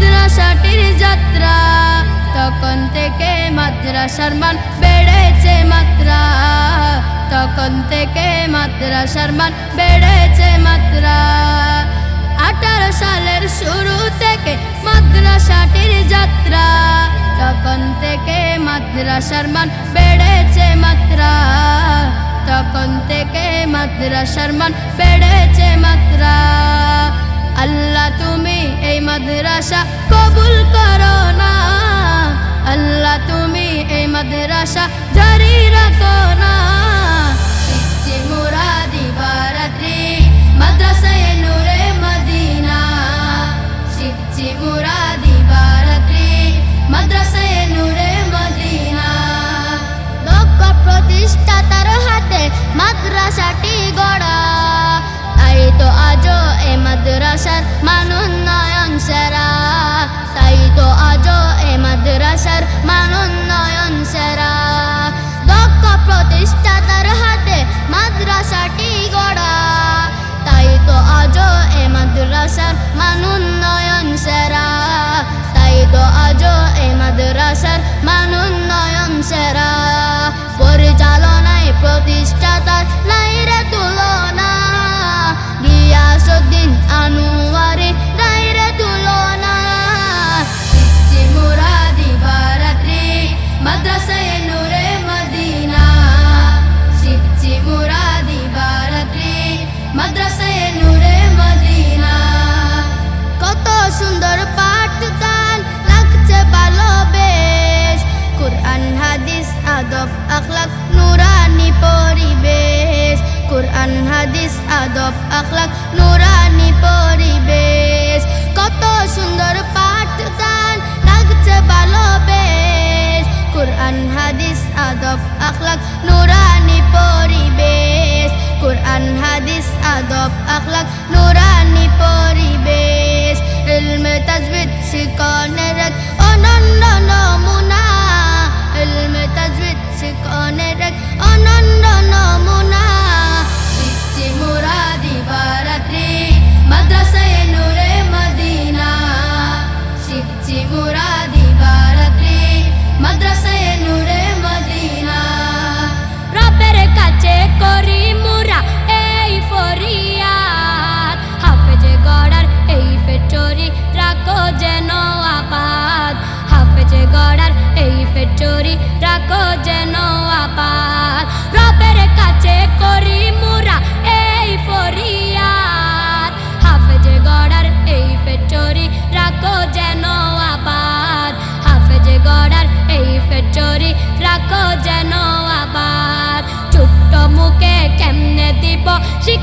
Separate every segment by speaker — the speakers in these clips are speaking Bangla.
Speaker 1: মাদ্রাসাটির যাত্রা। তখন থেকে মাদ্রাসার মান বেড়েছে মাত্রা। তখন থেকে মাদ্রাসার মান বেড়েছে মাত্রা। আঠারো সালের শুরু থেকে মাদ্রাসাটির যাত্রা। তখন থেকে মাদ্রাসার মান বেড়েছে মাত্রা। তখন থেকে মাদ্রাসার মান বেড়েছে এই মাদ্রাসা জারি রাখো না। শিখছি মুরাদি বারাত্রি মাদ্রাসায় নূরে মদিনা। শিখছি মুরাদি বারাত্রি মাদ্রাসায় নূরে মদিনা।
Speaker 2: দক্ষ প্রতিষ্ঠাতার হাতে মাদ্রাসাটি গড়া। তাই তো আজও এ মাদ্রাসার মান মাদ্রাসার মান
Speaker 1: আদব আখলাক, নুরানি পরিবেশ।
Speaker 2: কত সুন্দর পাঠ দান লাগছে ভালো বেশ কোরআন, হাদিস, আদব, আখলাক, নুরানি পরিবেশ। কোরআন, হাদিস, আদব, আখলাক, নুরানি পরিবেশ। ইলমে তাজবি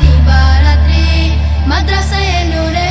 Speaker 2: ದಿಬಾರಾತ್ರಿ ಮದ್ರಸೆಯ ನೂರೇ